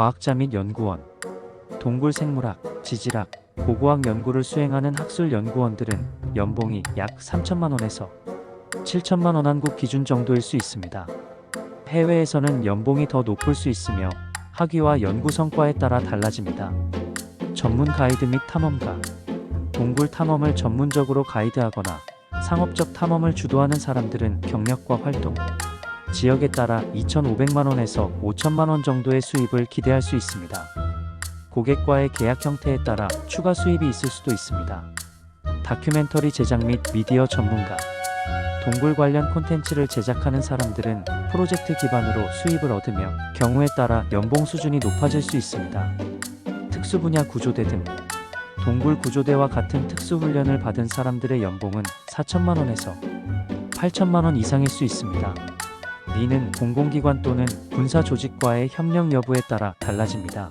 과학자 및 연구원, 동굴 생물학, 지질학, 고고학 연구를 수행하는 학술 연구원들은 연봉이 약 3천만 원에서 7천만 원 한국 기준 정도일 수 있습니다. 해외에서는 연봉이 더 높을 수 있으며 학위와 연구 성과에 따라 달라집니다. 전문 가이드 및 탐험가, 동굴 탐험을 전문적으로 가이드하거나 상업적 탐험을 주도하는 사람들은 경력과 활동, 지역에 따라 2,500만 원에서 5천만 원 정도의 수입을 기대할 수 있습니다. 고객과의 계약 형태에 따라 추가 수입이 있을 수도 있습니다. 다큐멘터리 제작 및 미디어 전문가, 동굴 관련 콘텐츠를 제작하는 사람들은 프로젝트 기반으로 수입을 얻으며 경우에 따라 연봉 수준이 높아질 수 있습니다. 특수 분야 구조대 등 동굴 구조대와 같은 특수 훈련을 받은 사람들의 연봉은 4천만 원에서 8천만 원 이상일 수 있습니다. 이는 공공기관 또는 군사 조직과의 협력 여부에 따라 달라집니다.